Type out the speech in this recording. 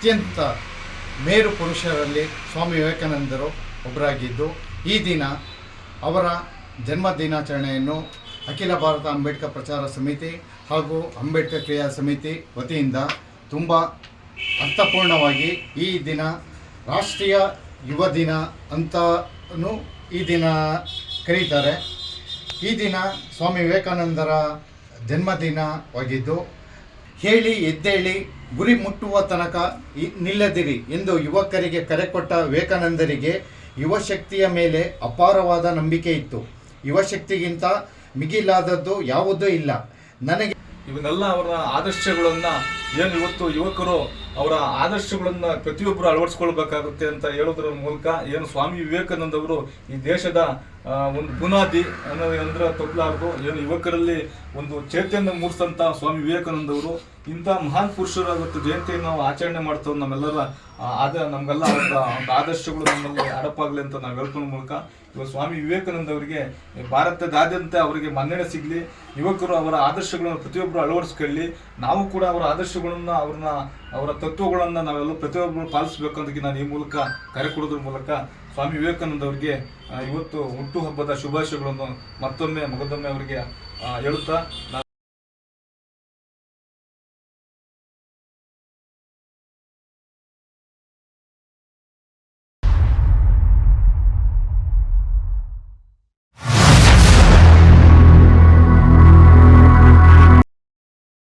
ಅತ್ಯಂತ ಮೇರು ಪುರುಷರಲ್ಲಿ ಸ್ವಾಮಿ ವಿವೇಕಾನಂದರು ಒಬ್ಬರಾಗಿದ್ದು, ಈ ದಿನ ಅವರ ಜನ್ಮ ದಿನಾಚರಣೆಯನ್ನು ಅಖಿಲ ಭಾರತ ಅಂಬೇಡ್ಕರ್ ಪ್ರಚಾರ ಸಮಿತಿ ಹಾಗೂ ಅಂಬೇಡ್ಕರ್ ಕ್ರಿಯಾ ಸಮಿತಿ ವತಿಯಿಂದ ತುಂಬ ಅರ್ಥಪೂರ್ಣವಾಗಿ ಈ ದಿನ ರಾಷ್ಟ್ರೀಯ ಯುವ ದಿನ ಅಂತನೂ ಈ ದಿನ ಕರೀತಾರೆ. ಈ ದಿನ ಸ್ವಾಮಿ ವಿವೇಕಾನಂದರ ಜನ್ಮದಿನವಾಗಿದ್ದು ಹೇಳಿ, ಎದ್ದೇಳಿ, ಗುರಿ ಮುಟ್ಟುವ ತನಕ ನಿಲ್ಲದಿರಿ ಎಂದು ಯುವಕರಿಗೆ ಕರೆ ಕೊಟ್ಟ ವಿವೇಕಾನಂದರಿಗೆ ಯುವಶಕ್ತಿಯ ಮೇಲೆ ಅಪಾರವಾದ ನಂಬಿಕೆ ಇತ್ತು. ಯುವಶಕ್ತಿಗಿಂತ ಮಿಗಿಲಾದದ್ದು ಯಾವುದೂ ಇಲ್ಲ. ನನಗೆ ಇವನ್ನೆಲ್ಲ ಅವರ ಆದರ್ಶಗಳನ್ನ ಏನು ಇವತ್ತು ಯುವಕರು ಅವರ ಆದರ್ಶಗಳನ್ನ ಪ್ರತಿಯೊಬ್ಬರು ಅಳವಡಿಸ್ಕೊಳ್ಬೇಕಾಗುತ್ತೆ ಅಂತ ಹೇಳೋದ್ರ ಮೂಲಕ ಏನು ಸ್ವಾಮಿ ವಿವೇಕಾನಂದ ಅವರು ಈ ದೇಶದ ಒಂದು ಬುನಾದಿ ಅನ್ನೋದು ಅಂದ್ರೆ ತಪ್ಪಲಾರದು ಏನು ಯುವಕರಲ್ಲಿ ಒಂದು ಚೈತನ್ಯ ಮೂಡಿಸಂತ ಸ್ವಾಮಿ ವಿವೇಕಾನಂದ ಅವರು ಇಂಥ ಮಹಾನ್ ಪುರುಷರ ಇವತ್ತು ಜಯಂತಿಯನ್ನು ನಾವು ಆಚರಣೆ ಮಾಡ್ತೇವೆ ನಮ್ಮೆಲ್ಲರ ಆದ, ನಮಗೆಲ್ಲ ಒಂದು ಆದರ್ಶಗಳು ನಮ್ಮಲ್ಲಿ ಅಡಪಾಗ್ಲಿ ಅಂತ ನಾವು ಹೇಳ್ಕೊಂಡ ಮೂಲಕ ಇವತ್ತು ಸ್ವಾಮಿ ವಿವೇಕಾನಂದ ಅವರಿಗೆ ಭಾರತದಾದ್ಯಂತ ಅವರಿಗೆ ಮನ್ನಣೆ ಸಿಗಲಿ, ಯುವಕರು ಅವರ ಆದರ್ಶಗಳನ್ನು ಪ್ರತಿಯೊಬ್ಬರು ಅಳವಡಿಸ್ಕೊಳ್ಳಿ, ನಾವು ಕೂಡ ಅವರ ಆದರ್ಶಗಳನ್ನು, ಅವ್ರನ್ನ, ಅವರ ತತ್ವಗಳನ್ನು ನಾವೆಲ್ಲ ಪ್ರತಿಯೊಬ್ಬರು ಪಾಲಿಸಬೇಕು ಅಂತ ನಾನು ಈ ಮೂಲಕ ಕರೆ ಕೊಡೋದ್ರ ಮೂಲಕ ಸ್ವಾಮಿ ವಿವೇಕಾನಂದ ಅವರಿಗೆ ಇವತ್ತು ಹುಟ್ಟುಹಬ್ಬದ ಶುಭಾಶಯಗಳನ್ನು ಮತ್ತೊಮ್ಮೆ ಮಗದೊಮ್ಮೆ ಅವರಿಗೆ ಹೇಳುತ್ತಾ